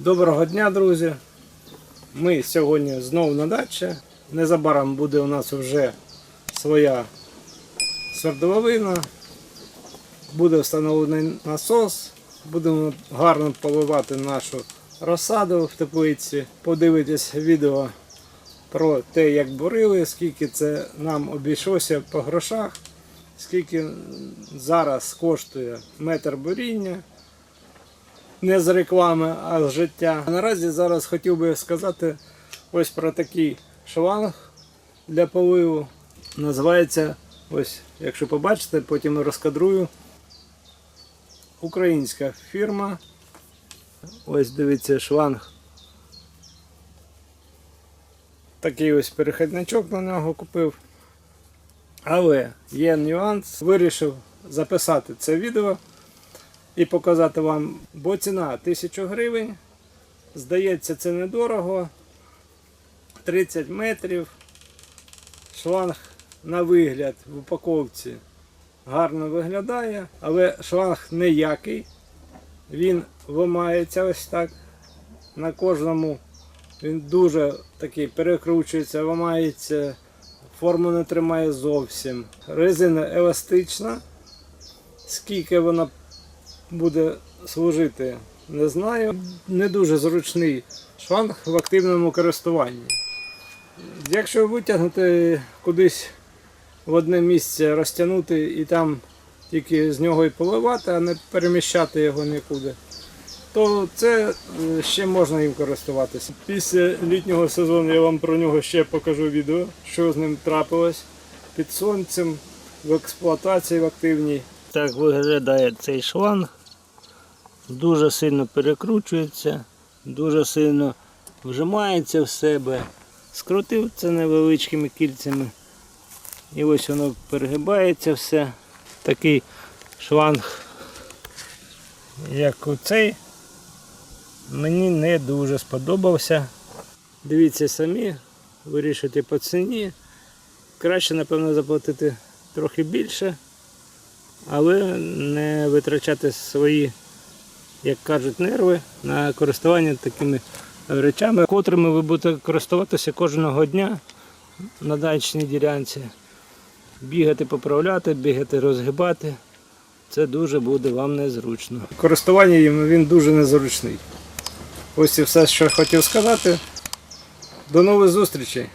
Доброго дня, друзі. Ми сьогодні знову на дачі. Незабаром буде у нас вже своя свердловина. Буде встановлений насос. Будемо гарно поливати нашу розсаду в теплиці. Подивитись відео про те, як бурили, скільки це нам обійшлося по грошах, скільки зараз коштує метр буріння не з реклами, а з життя. А Наразі зараз хотів би сказати ось про такий шланг для поливу. Називається, ось, якщо побачите, потім розкадрую. Українська фірма. Ось дивіться шланг. Такий ось перехідничок на нього купив. Але є нюанс. Вирішив записати це відео і показати вам, бо ціна 1000 гривень. Здається, це недорого. 30 метрів. Шланг на вигляд в упаковці гарно виглядає, але шланг неякий. Він вимається ось так. На кожному він дуже такий перекручується, ламається, форму не тримає зовсім. Резина еластична. Скільки вона буде служити, не знаю. Не дуже зручний шланг в активному користуванні. Якщо витягнути кудись в одне місце, розтягнути і там тільки з нього і поливати, а не переміщати його нікуди, то це е, ще можна їм користуватися. Після літнього сезону я вам про нього ще покажу відео, що з ним трапилось під сонцем, в експлуатації в активній. Так виглядає цей шланг. Дуже сильно перекручується, дуже сильно вжимається в себе. Скрутив це невеличкими кільцями. І ось воно перегибається все. Такий шланг, як у цей, мені не дуже сподобався. Дивіться самі, вирішуйте по ціні. Краще, напевно, заплатити трохи більше, але не витрачати свої, як кажуть, нерви на користування такими речами, котрими ви будете користуватися кожного дня на дачній ділянці. Бігати, поправляти, бігати, розгибати. Це дуже буде вам незручно. Користування їм він дуже незручний. Ось і все, що я хотів сказати. До нових зустрічей!